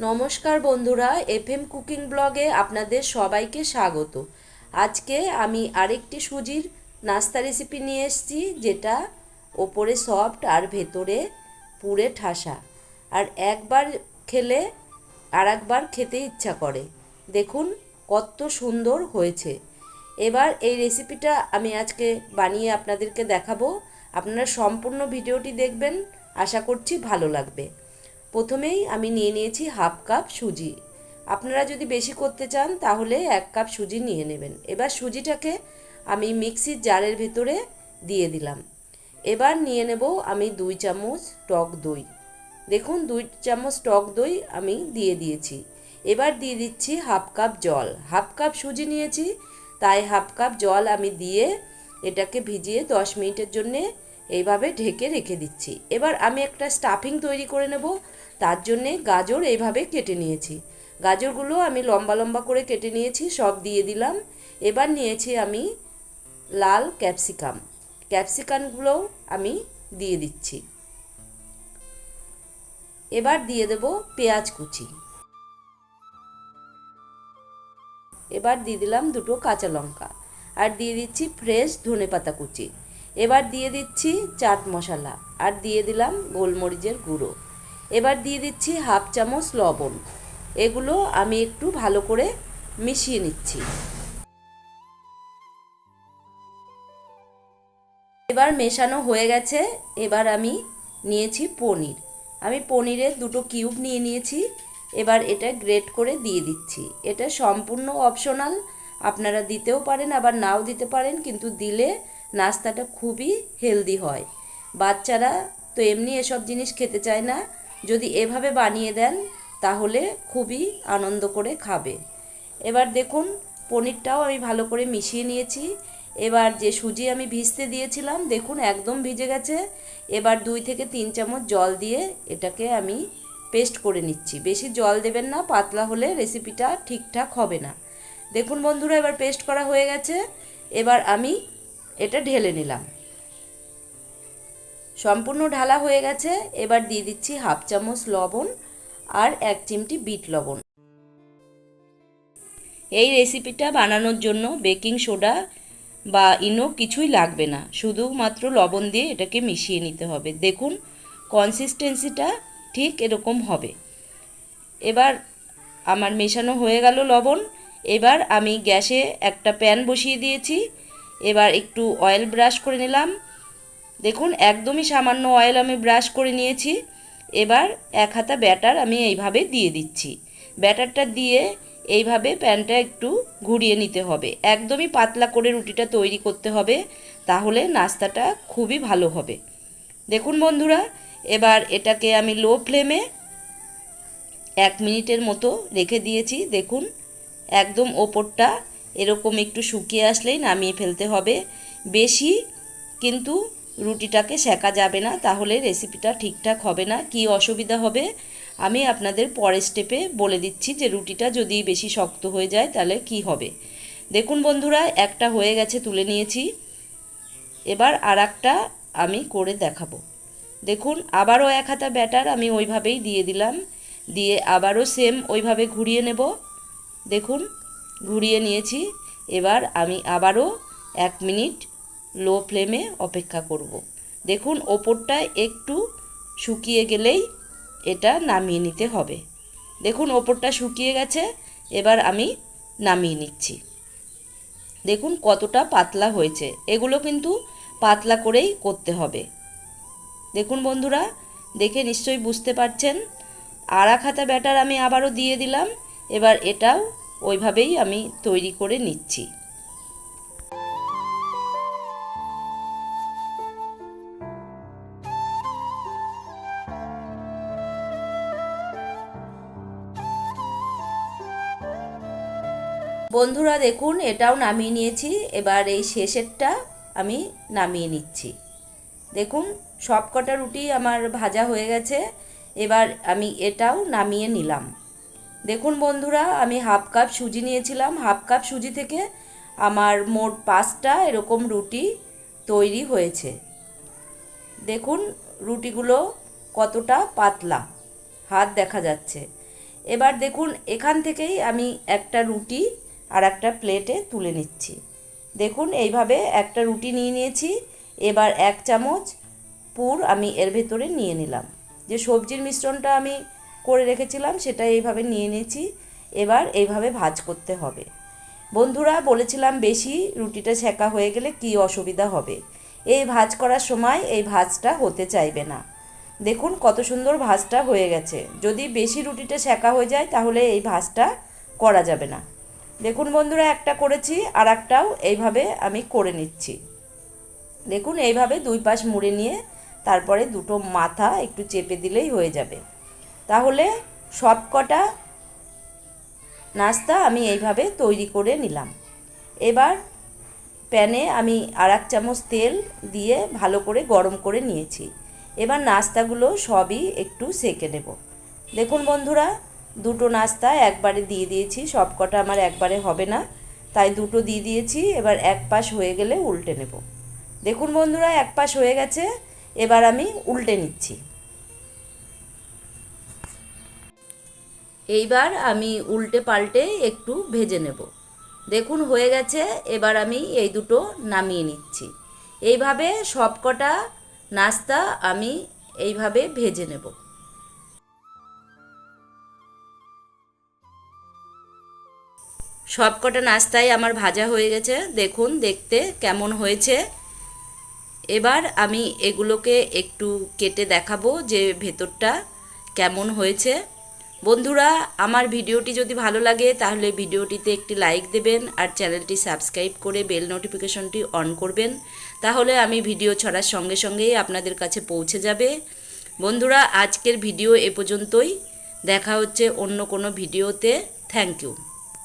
নমস্কার বন্ধুরা, FM cooking ব্লগে আপনাদের সবাইকে স্বাগত। আজকে আমি আরেকটি সুজির নাস্তা রেসিপি নিয়ে এসেছি, যেটা ওপরে সফট আর ভেতরে পুরে ঠাসা। আর একবার খেলে আর একবার খেতে ইচ্ছা করে। দেখুন কত সুন্দর হয়েছে। এবার এই রেসিপিটা আমি আজকে বানিয়ে আপনাদেরকে দেখাবো। আপনারা সম্পূর্ণ ভিডিওটি দেখবেন, আশা করছি ভালো লাগবে। প্রথমেই আমি নিয়ে নিয়েছি হাফ কাপ সুজি। আপনারা যদি বেশি করতে চান, তাহলে এক কাপ সুজি নিয়ে নেবেন। এবার সুজিটাকে আমি মিক্সির জারের ভেতরে দিয়ে দিলাম। এবার নিয়ে নেব আমি দুই চামচ টক দই। দেখুন, দুই চামচ টক দই আমি দিয়ে দিয়েছি। এবার দিয়ে দিচ্ছি হাফ কাপ জল। হাফ কাপ সুজি নিয়েছি, তাই হাফ কাপ জল আমি দিয়ে এটাকে ভিজিয়ে দশ মিনিটের জন্যে এইভাবে ঢেকে রেখে দিচ্ছি। এবার আমি একটা স্টাফিং তৈরি করে নেব। তার জন্যে গাজর এইভাবে কেটে নিয়েছি। গাজরগুলো আমি লম্বা লম্বা করে কেটে নিয়েছি, সব দিয়ে দিলাম। এবার নিয়েছি আমি লাল ক্যাপসিকাম। ক্যাপসিকামগুলোও আমি দিয়ে দিচ্ছি। এবার দিয়ে দেব পেঁয়াজ কুচি। এবার দিয়ে দিলাম দুটো কাঁচা লঙ্কা। আর দিয়ে দিচ্ছি ফ্রেশ ধনেপাতা কুচি। এবার দিয়ে দিচ্ছি চাট মশলা আর দিয়ে দিলাম গোলমরিচের গুঁড়ো। এবার দিয়ে দিচ্ছি হাফ চামচ লবণ। এগুলো আমি একটু ভালো করে মিশিয়ে নিচ্ছি। এবার মেশানো হয়ে গেছে, এবার আমি নিয়েছি পনির। আমি পনিরের দুটো কিউব নিয়ে নিয়েছি, এবার এটা গ্রেট করে দিয়ে দিচ্ছি। এটা সম্পূর্ণ অপশনাল, আপনারা দিতেও পারেন, আবার নাও দিতে পারেন, কিন্তু দিলে নাস্তাটা খুবই হেলদি হয়। বাচ্চারা তো এমনি এসব জিনিস খেতে চায় না। যদি এভাবে বানিয়ে দেন, তাহলে খুবই আনন্দ করে খাবে। এবার দেখুন, পনিরটাও আমি ভালো করে মিশিয়ে নিয়েছি। এবার যে সুজি আমি ভিজতে দিয়েছিলাম, দেখুন একদম ভিজে গেছে। এবার দুই থেকে তিন চামচ জল দিয়ে এটাকে আমি পেস্ট করে নিচ্ছি। বেশি জল দেবেন না, পাতলা হলে রেসিপিটা ঠিকঠাক হবে না। দেখুন বন্ধুরা, এবার পেস্ট করা হয়ে গেছে। এবার আমি এটা ঢেলে নিলাম। সম্পূর্ণ ঢালা হয়ে গেছে, এবার দিয়ে দিচ্ছি হাফ চামচ লবণ আর এক চিমটি বিট লবণ। এই রেসিপিটা বানানোর জন্য বেকিং সোডা বা ইনো কিছুই লাগবে না, শুধুমাত্র লবণ দিয়ে এটাকে মিশিয়ে নিতে হবে। দেখুন কনসিস্টেন্সিটা ঠিক এরকম হবে। এবার আমার মেশানো হয়ে গেল লবণ, এবার আমি গ্যাসে একটা প্যান বসিয়ে দিয়েছি। এবার একটু অয়েল ব্রাশ করে নিলাম। দেখুন, একদমই সামান্য অয়েল আমি ব্রাশ করে নিয়েছি। এবার এক হাতা ব্যাটার আমি এইভাবে দিয়ে দিচ্ছি। ব্যাটারটা দিয়ে এইভাবে প্যানটা একটু ঘুরিয়ে নিতে হবে। একদমই পাতলা করে রুটিটা তৈরি করতে হবে, তাহলে নাস্তাটা খুবই ভালো হবে। দেখুন বন্ধুরা, এবার এটাকে আমি লো ফ্লেমে এক মিনিটের মতো রেখে দিয়েছি। দেখুন, একদম ওপরটা এরকম একটু শুকিয়ে আসলেই নামিয়ে ফেলতে হবে। বেশি কিন্তু রুটিটাকে সেকা যাবে না, তাহলে রেসিপিটা ঠিকঠাক হবে না। কি অসুবিধা হবে? আমি আপনাদের পরের স্টেপে বলে দিচ্ছি যে রুটিটা যদি বেশি শক্ত হয়ে যায় তাহলে কি হবে। দেখুন বন্ধুরা, একটা হয়ে গেছে, তুলে নিয়েছি। এবার আর আমি করে দেখাবো। দেখুন, আবারও এক হাতা ব্যাটার আমি ওইভাবেই দিয়ে দিলাম। দিয়ে আবারও সেম ওইভাবে ঘুরিয়ে নেব। দেখুন ঘুরিয়ে নিয়েছি। এবার আমি আবারও এক মিনিট লো ফ্লেমে অপেক্ষা করব। দেখুন, ওপরটা একটু শুকিয়ে গেলেই এটা নামিয়ে নিতে হবে। দেখুন, ওপরটা শুকিয়ে গেছে, এবার আমি নামিয়ে নিচ্ছি। দেখুন, কতটা পাতলা হয়েছে। এগুলো কিন্তু পাতলা করেই করতে হবে। দেখুন বন্ধুরা, দেখে নিশ্চয়ই বুঝতে পারছেন। আড়া খাতা ব্যাটার আমি আবারও দিয়ে দিলাম। এবার এটাও ওইভাবেই আমি তৈরি করে নিচ্ছি। বন্ধুরা, দেখুন, এটাও নামিয়ে নিয়েছি। এবার এই শেষেরটা আমি নামিয়ে নিচ্ছি। দেখুন সব কটা রুটি আমার ভাজা হয়ে গেছে। এবার আমি এটাও নামিয়ে নিলাম। দেখুন বন্ধুরা, আমি হাফ কাপ সুজি নিয়েছিলাম। হাফ কাপ সুজি থেকে আমার মোট পাঁচটা এরকম রুটি তৈরি হয়েছে। দেখুন রুটিগুলো কতটা পাতলা, হাত দেখা যাচ্ছে। এবার দেখুন, এখান থেকেই আমি একটা রুটি আর একটা প্লেটে তুলে নিচ্ছি। দেখুন, এইভাবে একটা রুটি নিয়ে নিয়েছি। এবার এক চামচ পুর আমি এর ভেতরে নিয়ে নিলাম। যে সবজির মিশ্রণটা আমি করে রেখেছিলাম সেটা এইভাবে নিয়ে নিয়েছি এবার এইভাবে ভাজ করতে হবে। বন্ধুরা, বলেছিলাম বেশি রুটিটা সেকা হয়ে গেলে কি অসুবিধা হবে। এই ভাজ করার সময় এই ভাজটা হতে চাইবে না। দেখুন কত সুন্দর ভাজটা হয়ে গেছে। যদি বেশি রুটিটা সেকা হয়ে যায়, তাহলে এই ভাজটা করা যাবে না। দেখুন বন্ধুরা, একটা করেছি আর একটাও এইভাবে আমি করে নিচ্ছি। দেখুন, এইভাবে দুই পাশ মুড়ে নিয়ে তারপরে দুটো মাথা একটু চেপে দিলেই হয়ে যাবে। তাহলে সব কটা নাস্তা আমি এইভাবে তৈরি করে নিলাম। এবার প্যানে আমি আর এক চামচ তেল দিয়ে ভালো করে গরম করে নিয়েছি। এবার নাস্তাগুলো সবই একটু সেকে নেব। দেখুন বন্ধুরা, দুটো নাস্তা একবারে দিয়ে দিয়েছি সব কটা আমার একবারে হবে না, তাই দুটো দিয়ে দিয়েছি, এবার এক পাশ হয়ে গেলে উল্টে নেব। দেখুন বন্ধুরা, এক পাশ হয়ে গেছে, এবার আমি উল্টে নিচ্ছি। এইবার আমি উল্টে পাল্টে একটু ভেজে নেব। দেখুন, হয়ে গেছে। এবার আমি এই দুটো নামিয়ে নিচ্ছি। এইভাবে সবকটা নাস্তা আমি এইভাবে ভেজে নেব। সবকটা নাস্তাই আমার ভাজা হয়ে গেছে। দেখুন, দেখতে কেমন হয়েছে। এবার আমি এগুলোকে একটু কেটে দেখাবো যে ভেতরটা কেমন হয়েছে। বন্ধুরা, আমার ভিডিওটি যদি ভালো লাগে, তাহলে ভিডিওটিতে একটি লাইক দেবেন আর চ্যানেলটি সাবস্ক্রাইব করে বেল নোটিফিকেশনটি অন করবেন। তাহলে আমি ভিডিও ছড়ার সঙ্গে সঙ্গেই আপনাদের কাছে পৌঁছে যাবে। বন্ধুরা, আজকের ভিডিও এ পর্যন্তই। দেখা হচ্ছে অন্য কোনো ভিডিওতে। Thank you